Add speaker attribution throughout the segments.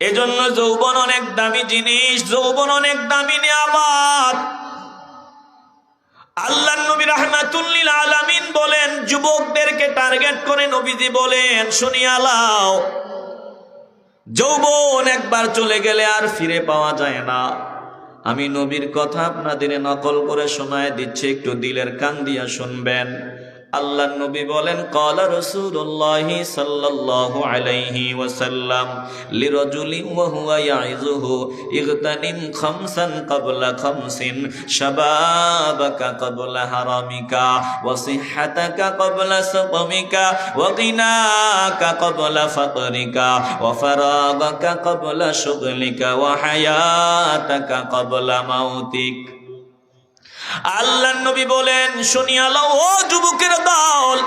Speaker 1: এজন্য যৌবন অনেক দামি জিনিস, যৌবন অনেক দামি নিয়ামত। আল্লাহ নবী রহমাতুল্লিল আলামিন বলেন, যুবকদেরকে টার্গেট করে নবীজি বলেন শুনিয়ালাও যৌবন একবার চলে গেলে আর ফিরে পাওয়া যায় না। আমি নবীর কথা আপনাদের নকল করে শোনায় দিচ্ছি, একটু দিলের কান দিয়া শুনবেন। আল্লাহ নবী বলেন, কলা রসুল্লাহ সাল্লাল্লাহু আলাইহি ওয়াসাল্লাম লিরাজুলিন ওয়া হুয়া ইয়াইজুহু ইগতানিম খামসান ক্বাবলা খামসিন শাবাবাকা ক্বাবলা হারামিকা ওয়া সিহহাতাকা ক্বাবলা সাকামিকা ওয়া গিনাকা ক্বাবলা ফাকরিকা ওয়া ফারাগাকা ক্বাবলা শুগলিকা ওয়া হায়াতাকা ক্বাবলা মাউতিক। আল্লাহ নবী বলেন শুনিয়ালো ও যুবকের দল।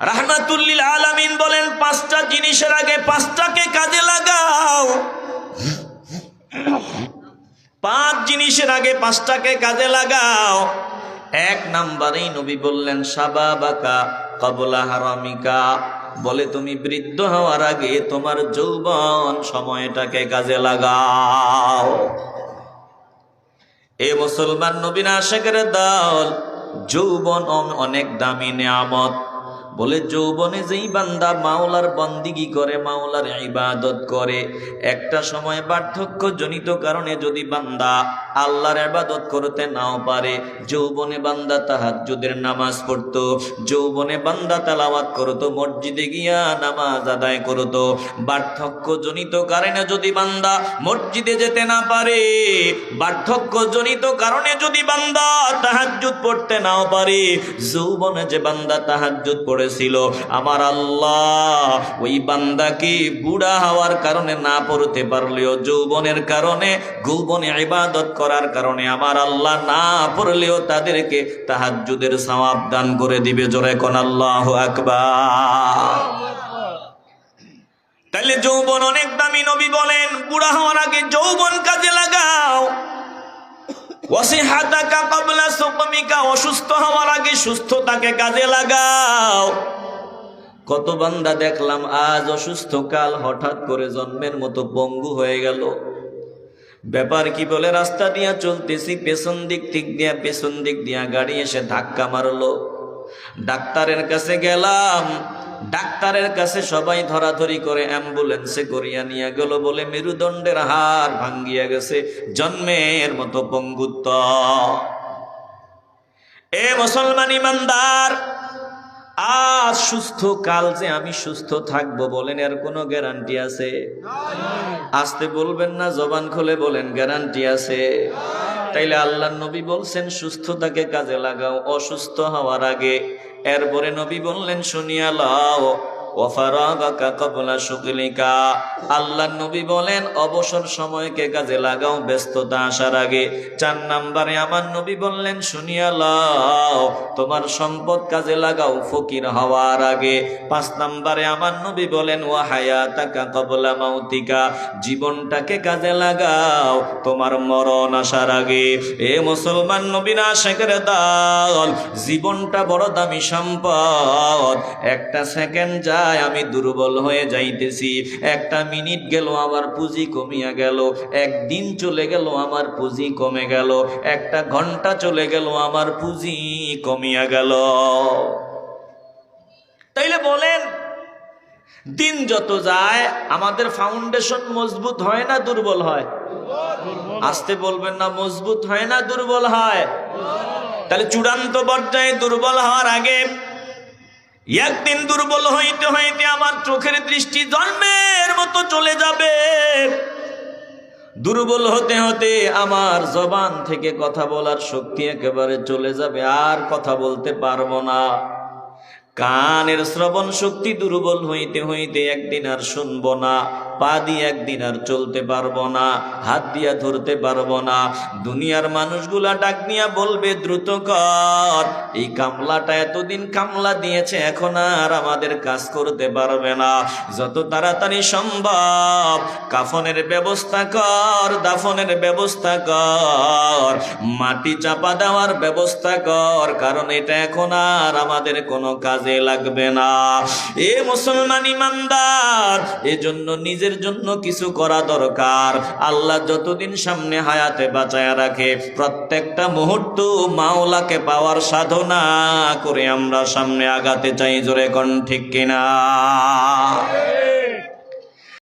Speaker 1: রাহমাতুল্লিল আলামিন বলেন, পাঁচটা জিনিসের আগে পাঁচটাকে কাজে লাগাও। পাঁচ জিনিসের আগে পাঁচটাকে কাজে লাগাও। এক নাম্বারেই নবী বললেন, সাবাবাকা কবলা হারামিকা। বলে, তুমি বৃদ্ধ হওয়ার আগে তোমার যৌবন সময়টাকে কাজে লাগাও। এ মুসলমান নবীন আশেকের দল যৌবন অনেক দামি নেয়ামত। বলে, যৌবনে যেই বান্দা মাওলার বন্দিগি করে, মাওলার ইবাদত করে, একটা সময় বার্ধক্য জনিত কারণে যদি বান্দা আল্লাহর ইবাদত করতে নাও পারে, যৌবনে বান্দা তাহাজ্জুদের নামাজ পড়তো, যৌবনে বান্দা তালাওয়াত করতো, মসজিদে গিয়া নামাজ আদায় করতো বার্ধক্য জনিত কারণে যদি বান্দা মসজিদে যেতে না পারে বার্ধক্য জনিত কারণে যদি বান্দা তাহাজ্জুদ পড়তে নাও পারে, যৌবনে যে বান্দা তাহাজ্জুদ পড়েছিল। আমার আল্লাহ ওই বান্দাকে বুড়া হওয়ার কারণে না পড়তে পারলেও, যৌবনের কারণে যৌবনে ইবাদত করার কারণে আমার আল্লাহ না পড়লেও তাদেরকে তাহাজ্জুদের সওয়াব দান করে দিবে। জোরে কোন আল্লাহ আকবার। তাহলে যৌবন অনেক দামি নবী বলেন, বুড়া হওয়ার আগে যৌবন ওয়াসিহাতাকা ক্বাবলা সুকমিকা, অসুস্থ হওয়ার আগে সুস্থতাকে কাজে লাগাও। কত বান্দা দেখলাম আজ অসুস্থ কাল হঠাৎ করে জন্মের মতো পঙ্গু হয়ে গেল। ব্যাপার কি বলে, রাস্তা দিয়া চলতেছি, পেছন দিক দিক দিয়া, পেছন দিক দিয়া গাড়ি এসে ধাক্কা মারলো। ডাক্তারের কাছে গেলাম ডাক্তারের কাছে সবাই ধরাধরি করে অ্যাম্বুলেন্সে করিয়া নিয়ে গেল বলে মেরুদণ্ডের হার ভাঙ্গিয়া গেছে জন্মের মতো পঙ্গুত্ব। এ মুসলমান ইমানদার আজ সুস্থ কাল যে আমি সুস্থ থাকব বলেন এর কোনো গ্যারান্টি আছে? আসতে বলবেন না জবান খুলে বলেন গ্যারান্টি আছে? তাইলে আল্লাহ নবী বলছেন, সুস্থতাকে কাজে লাগাও, অসুস্থ হওয়ার আগে। এরপরে নবী বললেন, শুনিয়া লাও আল্লাহ নবী বলেন, অবসর সময়কে কাজে লাগাও, ব্যস্ততা আসার আগে। চার নাম্বারে আমার নবী বললেন, শুনিয়া লাও, তোমার সম্পদ কাজে লাগাও, ফকির হওয়ার আগে। পাঁচ নাম্বারে আমার নবী বলেন, ওয়া হায়াতাকা কবলা মাউতিকা, জীবনটাকে কাজে লাগাও, তোমার মরণ আসার আগে। এ মুসলমান নবী না, শেখের দল, জীবনটা বড় দামি সম্পদ। একটা সেকেন্ড যায় আমি দুর্বল হয়ে যাইতেছি। একটা মিনিট গেল আমার পুঁজি কমিয়া গেল। একদিন চলে গেল, আমার পুঁজি কমে গেল। একটা ঘণ্টা চলে গেল, আমার পুঁজি কমিয়া গেল। তাইলে বলেন, দিন যত যায়, আমাদের ফাউন্ডেশন মজবুত হয় না দুর্বল হয়? আসতে বলবেন না, মজবুত হয় না, দুর্বল হয়? তাহলে চূড়ান্ত পর্যায়ে দুর্বল হওয়ার আগে একদিন দুর্বল হইতে হইতে আমার চোখের দৃষ্টি জন্মের মতো চলে যাবে। দুর্বল হতে হতে আমার জবান থেকে কথা বলার শক্তি একেবারে চলে যাবে, আর কথা বলতে পারব না। কানের শ্রবণ শক্তি দুর্বল হইতে হইতে একদিন আর শুনব না, পা দিয়ে একদিন আর চলতে পারব না, হাত দিয়া ধরতে পারব না। দুনিয়ার মানুষগুলা ডাক নিয়া বলবে, দ্রুত কর। এই কামলাটা এতদিন কামলা দিয়েছে, এখন আর আমাদের কাজ করতে পারবে না। যত তাড়াতাড়ি সম্ভব, কাফনের ব্যবস্থা কর, দাফনের ব্যবস্থা কর, মাটি চাপা দেওয়ার ব্যবস্থা কর, কারণ এটা এখন আর আমাদের কোনো কাজ কাজে লাগবে না। এ মুসলমান ইমানদার, এজন্য নিজের জন্য কিছু করা দরকার। আল্লাহ যতদিন সামনে হায়াতে বাঁচায় রাখে, প্রত্যেকটা মুহূর্ত মাওলাকে পাওয়ার সাধনা করে আমরা সামনে আগাতে চাই, জোরে কোন ঠিক কিনা?